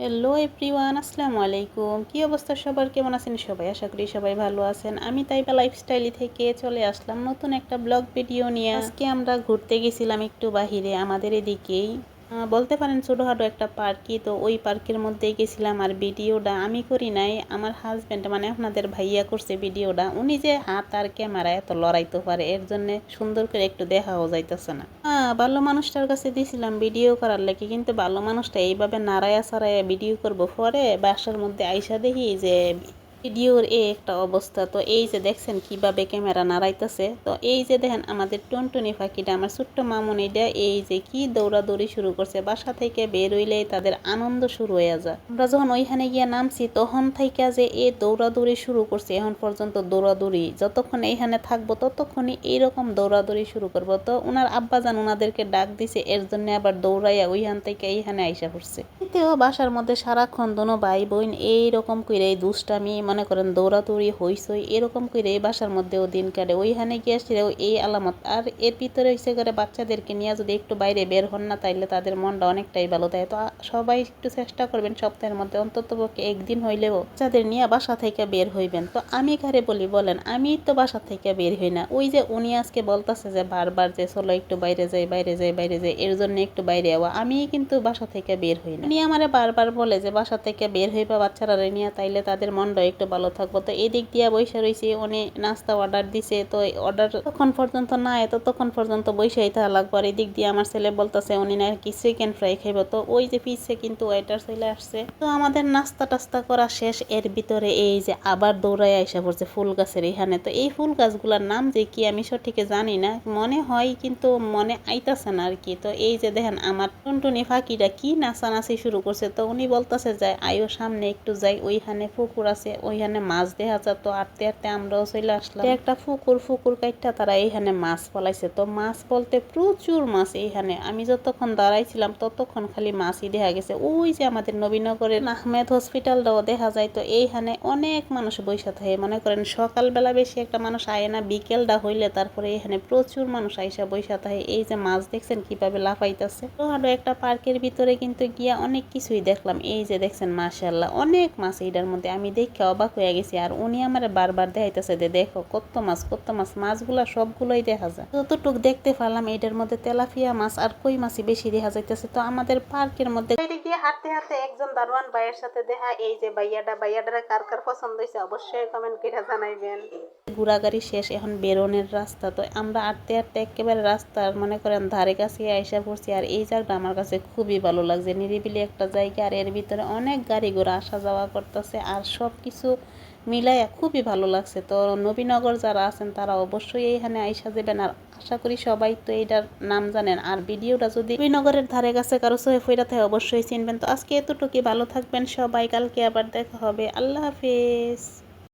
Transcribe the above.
Hello everyone আসসালামু আলাইকুম। কী অবস্থা সবার? কেমন আছেন সবাই? আশা করি সবাই ভালো আছেন। আমি তাইবা লাইফস্টাইল থেকে চলে আসলাম নতুন একটা ব্লগ ভিডিও নিয়ে। আজকে আমরা ঘুরতে গেছিলাম একটু বাহিরে, আমাদের এদিকেই। বলতে পারেন ছোটোখাটো একটা পার্কই তো ওই পার্কের মধ্যেই গেছিলাম আর ভিডিওটা আমি করি নাই, আমার হাজব্যান্ড মানে আপনাদের ভাইয়া করছে ভিডিওটা, উনি যে হাত আর ক্যামেরা এত লড়াইতে পারে, এর জন্য সুন্দর করে একটু দেখাও যাইতেছে না। ভালো মানুষটার কাছে দিয়েছিলাম ভিডিও করার লেগে, কিন্তু ভালো মানুষটা এইভাবে নাড়ায়া সারায়া ভিডিও করব পরে বাসার মধ্যে আইসা দেখি যে ভিডিওর এই একটা অবস্থা। তো এই যে দেখছেন কীভাবে ক্যামেরা নাড়াইতেছে, তো এই যে দেখেন আমাদের টুনটুনি পাখিটা, আমার ছোট্ট মামুনিটা এই যে কি দৌড়াদৌড়ি শুরু করছে, বাসা থেকে বের হইলেই তাদের আনন্দ শুরু হয়ে যায়। আমরা যখন ওইখানে গিয়ে নামছি, তখন থেকে যে এই দৌড়াদৌড়ি শুরু করছে, এখন পর্যন্ত দৌড়াদৌড়ি, যতক্ষণ এইখানে থাকব, ততক্ষণই এইরকম দৌড়াদৌড়ি শুরু করব। তো ওনার আব্বাজান ওনাদেরকে ডাক দিছে, এর জন্য আবার দৌড়াইয়া ওইখান থেকে এইখানে আইসা পড়ছে। এতেও বাসার মধ্যে সারাক্ষণ দোনো ভাই বোন এইরকম করে দুষ্টামি মনে করেন দৌড়াদৌড়ি হইসই এরকম করে এই বাসার মধ্যেও দিন কাটে। ওইখানে গিয়ে গিয়েছিলেও এই আলামত। আর এর ভিতরে হইসে করে বাচ্চাদেরকে নিয়ে যদি একটু বাইরে বের হন না, তাইলে তাদের মনটা অনেকটাই ভালো থাকে তো সবাই একটু চেষ্টা করবেন সপ্তাহের মধ্যে, অন্তত পক্ষে একদিন হইলেও বাচ্চাদের নিয়ে বাসা থেকে বের হইবেন। তো আমি কারে বলি, বলেন, আমি তো বাসা থেকে বের হই না। ওই যে উনি আজকে বলতেছে যে বারবার যে, চলো একটু বাইরে যাই বাইরে যাই বাইরে যাই, এর জন্য একটু বাইরে যাওয়া আমি কিন্তু বাসা থেকে বের হই না। উনি আমারে বারবার বলে যে, বাসা থেকে বের হইবা বাচ্চারা নিয়ে, তাইলে তাদের মনটা একটু ভালো থাকব। তো এদিক দিয়া বৈশা রয়েছে উনি নাস্তা অর্ডার দিছে, তো অর্ডার তখন পর্যন্ত না এত তখন পর্যন্ত বৈশাই থাকা লাগবে। আর এদিক দিয়ে আমার ছেলে বলতেছে, উনি না কি চিকেন ফ্রাই খাইব। তো ওই যে পিছে কিন্তু ওয়েটার চলে আসছে। তো আমাদের নাস্তা টাস্তা করা শেষ, এর ভিতরে এই যে আবার দৌড়ায় আইসা পড়ছে ফুল গাছের এখানে। তো এই ফুল গাছগুলার নাম যে কি আমি সঠিকে জানি না, মনে হয় কিন্তু মনে আইতাছে না আর কি। তো এই যে দেখেন, আমার টুনটুনি ফাঁকিটা কি নাচানাচি শুরু করছে। তো উনি বলতেছে যে আয়ো সামনে একটু যাই, ওইখানে পুকুর আছে ওইখানে মাছ দেখা যায়, তো আটতে আটতে আমরাও চলে আসলাম। একটা পুকুর ফুকুর কাইটটা তারা এইখানে মাছ ফলাইছে। তো মাছ বলতে প্রচুর মাছ এইখানে আমি যতক্ষণ দাঁড়াইছিলাম, ততক্ষণ খালি মাছই দেখা গেছে। ওই যে আমাদের নবীনগরের আহমেদ হসপিটালটাও দেখা যায়। তো এইখানে অনেক মানুষ বৈশা থাকে। মনে করেন সকালবেলা বেশি একটা মানুষ আয় না, বিকেলটা হইলে তারপরে এখানে প্রচুর মানুষ আইসা বৈশা থাকে। এই যে মাছ দেখছেন কীভাবে লাফাইতেছে। তো আরও একটা পার্কের ভিতরে কিন্তু গিয়া অনেক কিছুই দেখলাম। এই যে দেখছেন মাশাল্লাহ অনেক মাছ এইটার মধ্যে। আমি দেখে অবাক হয়ে গেছি। আর উনি আমার বারবার দেখাইতেছে যে, দেখো কত মাছ কত মাছ, মাছগুলা সবগুলোই দেখা যায়। যতটুক দেখতে পারলাম, এটার মধ্যে তেলাফিয়া মাছ আর কই মাছই বেশি দেখা যাইতেছে। তো আমাদের পার্কের মধ্যে গিয়ে হাঁটতে হাঁটতে একজন দারোয়ান ভাইয়ের সাথে দেখা, এই যে বাইয়াডা বাইয়াডারা কার কার পছন্দ হয়েছে অবশ্যই কমেন্ট করে জানাইবেন। ঘোরাগাড়ি শেষ, এখন বেরোনের রাস্তা। তো আমরা আটতে আটতে একেবারে রাস্তার, মনে করেন, ধারে কাছে আইসা পড়ছি, আর এই জায়গাটা আমার কাছে খুবই ভালো লাগছে। নিরিবিলি একটা জায়গা, আর এর ভিতরে অনেক গাড়ি ঘোড়া আসা যাওয়া করতেছে, আর সব কিছু মিলাইয়া খুবই ভালো লাগছে। তো নবীনগর যারা আছেন, তারা অবশ্যই এইখানে আইসা যাবেন। আর আশা করি সবাই তো এইটার নাম জানেন। আর ভিডিওটা যদি নবীনগরের ধারে কাছে কারও সহে ফেরাতে থাকে, অবশ্যই চিনবেন। তো আজকে এতটুকুই। ভালো থাকবেন সবাই। কালকে আবার দেখা হবে। আল্লাহ হাফেজ।